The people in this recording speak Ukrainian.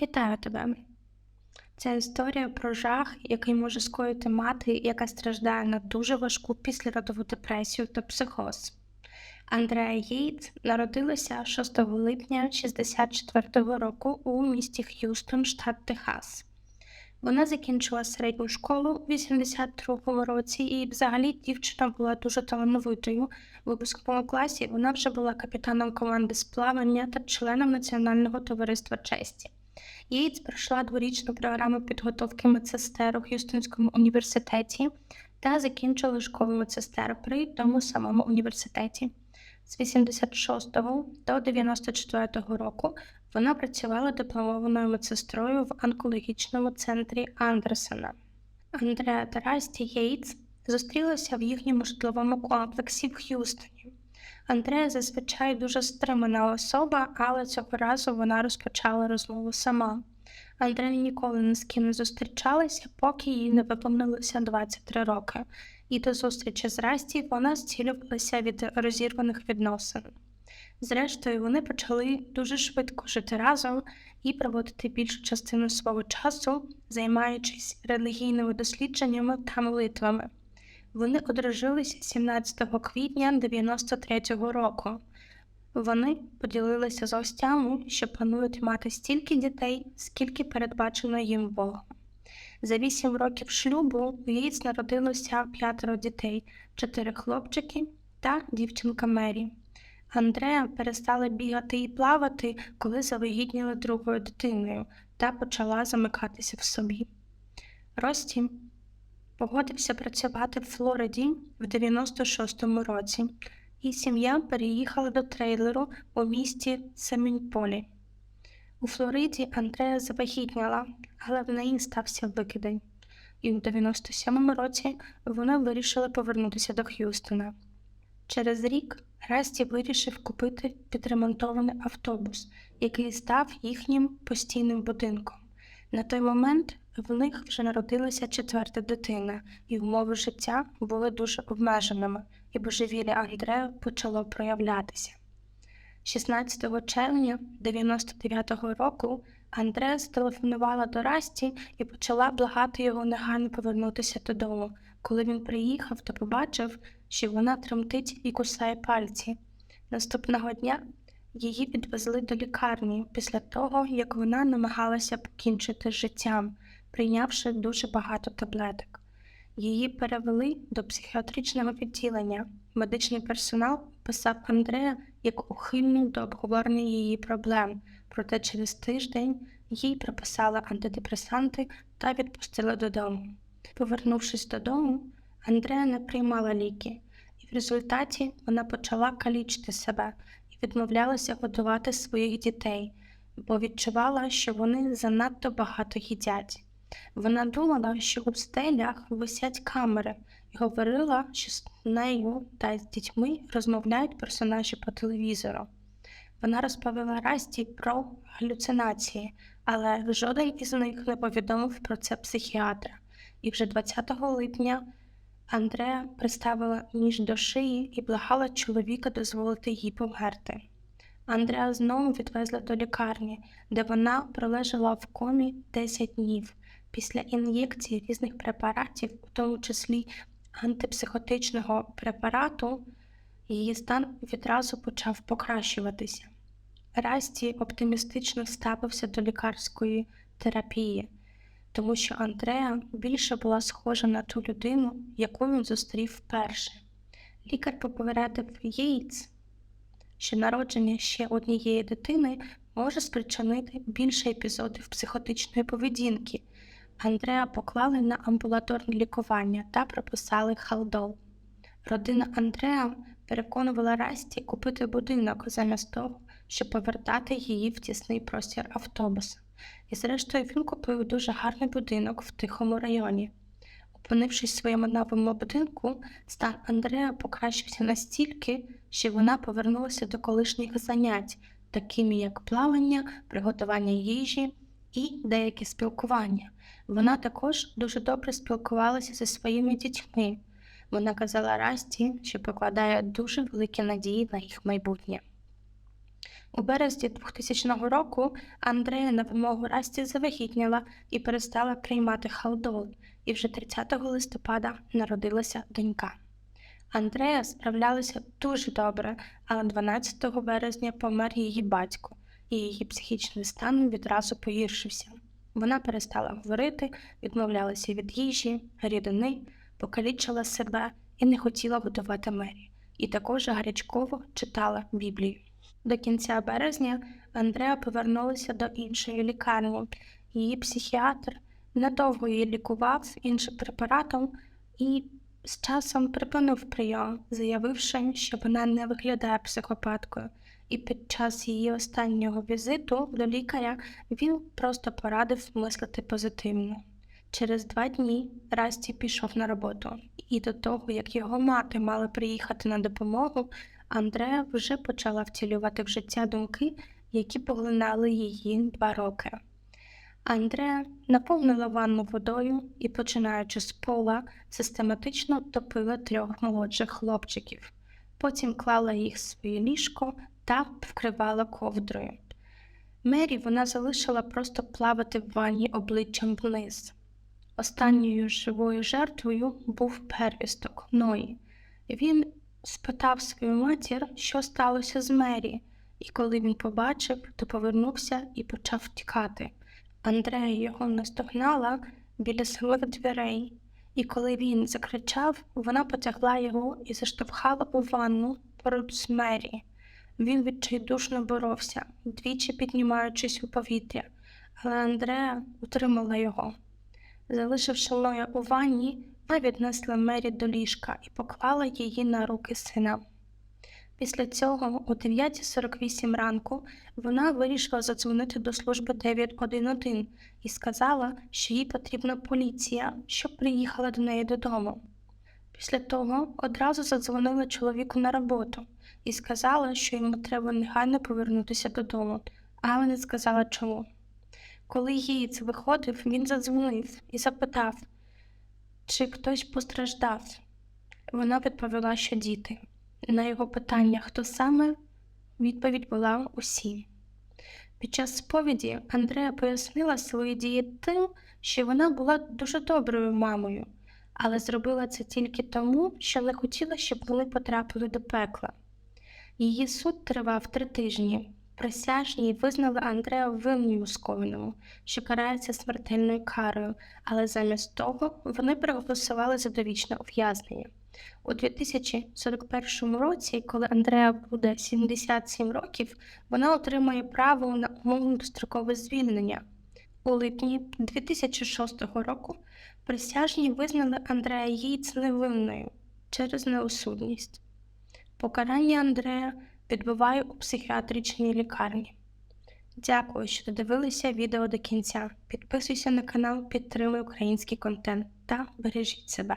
Вітаю тебе! Це історія про жах, який може скоїти мати, яка страждає на дуже важку післяродову депресію та психоз. Андреа Єйтс народилася 6 липня 64-го року у місті Х'юстон, штат Техас. Вона закінчила середню школу в 82-му році, і взагалі дівчина була дуже талановитою. В випускному класі вона вже була капітаном команди з плавання та членом Національного товариства честі. Єйтс пройшла дворічну програму підготовки медсестер у Х'юстонському університеті та закінчила школу медсестер при тому самому університеті. З 86 до 94 року вона працювала дипломованою медсестрою в онкологічному центрі Андерсона. Андреа та Расті Єйтс зустрілися в їхньому житловому комплексі в Х'юстоні. Андрея зазвичай дуже стримана особа, але цього разу вона розпочала розмову сама. Андрея ніколи ні з ким не зустрічалася, поки їй не виповнилося 23 роки, і до зустрічі з Расті вона зцілювалася від розірваних відносин. Зрештою, вони почали дуже швидко жити разом і проводити більшу частину свого часу, займаючись релігійними дослідженнями та молитвами. Вони одружилися 17 квітня 93-го року. Вони поділилися з гостями, що планують мати стільки дітей, скільки передбачено їм Богом. За вісім років шлюбу у Єйц народилося п'ятеро дітей, чотири хлопчики та дівчинка Мері. Андреа перестала бігати і плавати, коли завагітніла другою дитиною та почала замикатися в собі. Рості погодився працювати в Флориді в 96-му році, і сім'я переїхала до трейлеру у місті Семінполі. У Флориді Андрея завагітняла, але в неї стався викидень, і у 97-му році вони вирішили повернутися до Х'юстона. Через рік Расті вирішив купити підремонтований автобус, який став їхнім постійним будинком. На той момент в них вже народилася четверта дитина, і умови життя були дуже обмеженими, і божевілля Андрея почало проявлятися. 16 червня 99-го року Андрея зателефонувала до Расті і почала благати його негайно повернутися додому. Коли він приїхав, то побачив, що вона тремтить і кусає пальці. Наступного дня її відвезли до лікарні після того, як вона намагалася покінчити життям, прийнявши дуже багато таблеток. Її перевели до психіатричного відділення. Медичний персонал писав Андрея як ухильну до обговорення її проблем, проте через тиждень їй приписали антидепресанти та відпустили додому. Повернувшись додому, Андрея не приймала ліки, і в результаті вона почала калічити себе і відмовлялася годувати своїх дітей, бо відчувала, що вони занадто багато їдять. Вона думала, що у стелях висять камери, і говорила, що з нею та з дітьми розмовляють персонажі по телевізору. Вона розповіла Расті про галюцинації, але жоден із них не повідомив про це психіатра. І вже 20 липня Андреа приставила ніж до шиї і благала чоловіка дозволити їй померти. Андреа знову відвезла до лікарні, де вона пролежала в комі 10 днів після ін'єкції різних препаратів, у тому числі антипсихотичного препарату, її стан відразу почав покращуватися. Расті оптимістично ставився до лікарської терапії, тому що Андреа більше була схожа на ту людину, яку він зустрів вперше. Лікар попередив Єйц, що народження ще однієї дитини може спричинити більше епізодів психотичної поведінки. Андреа поклали на амбулаторне лікування та прописали халдол. Родина Андреа переконувала Расті купити будинок замість того, щоб повертати її в тісний простір автобуса. І, зрештою, він купив дуже гарний будинок в тихому районі. Опинившись в своєму новому будинку, стан Андреа покращився настільки, що вона повернулася до колишніх занять, такими як плавання, приготування їжі і деякі спілкування. Вона також дуже добре спілкувалася зі своїми дітьми. Вона казала Расті, що покладає дуже великі надії на їх майбутнє. У березні 2000 року Андрея на вимогу Расті завагітніла і перестала приймати халдол, і вже 30 листопада народилася донька. Андрея справлялася дуже добре, але 12 березня помер її батько, і її психічний стан відразу погіршився. Вона перестала говорити, відмовлялася від їжі, рідини, покалічила себе і не хотіла годувати Мері, і також гарячково читала Біблію. До кінця березня Андреа повернулася до іншої лікарні. Її психіатр недовго її лікував іншим препаратом і з часом припинив прийом, заявивши, що вона не виглядає психопаткою. І під час її останнього візиту до лікаря він просто порадив мислити позитивно. Через два дні Расті пішов на роботу, і до того, як його мати мала приїхати на допомогу, Андреа вже почала втілювати в життя думки, які поглинали її два роки. Андреа наповнила ванну водою і, починаючи з пола, систематично топила трьох молодших хлопчиків, потім клала їх в своє ліжко та вкривала ковдрою. Мері вона залишила просто плавати в ванні обличчям вниз. Останньою живою жертвою був первісток Ної. Він спитав свою матір, що сталося з Мері, і коли він побачив, то повернувся і почав втікати. Андрея його наздогнала біля самих дверей, і коли він закричав, вона потягла його і заштовхала у ванну поруч з Мері. Він відчайдушно боровся, двічі піднімаючись у повітря, але Андреа утримала його. Залишивши Лоя у ванні, вона віднесла Мері до ліжка і поклала її на руки сина. Після цього, о 9.48 ранку, вона вирішила задзвонити до служби 911 і сказала, що їй потрібна поліція, щоб приїхала до неї додому. Після того одразу задзвонила чоловіку на роботу і сказала, що йому треба негайно повернутися додому, але не сказала чому. Коли Гієць виходив, він задзвонив і запитав, чи хтось постраждав. Вона відповіла, що діти. На його питання, хто саме, відповідь була усі. Під час сповіді Андрея пояснила свої дії тим, що вона була дуже доброю мамою, але зробила це тільки тому, що не хотіла, щоб вони потрапили до пекла. Її суд тривав три тижні. Присяжні визнали Андрея винною скоєному, що карається смертельною карою, але замість того вони проголосували за довічне ув'язнення. У 2041 році, коли Андреа буде 77 років, вона отримає право на умовне дострокове звільнення. У липні 2006 року присяжні визнали Андрея Єйц невинною через неосудність. Покарання Андрея відбуває у психіатричній лікарні. Дякую, що додивилися відео до кінця. Підписуйся на канал, підтримуй український контент та бережіть себе.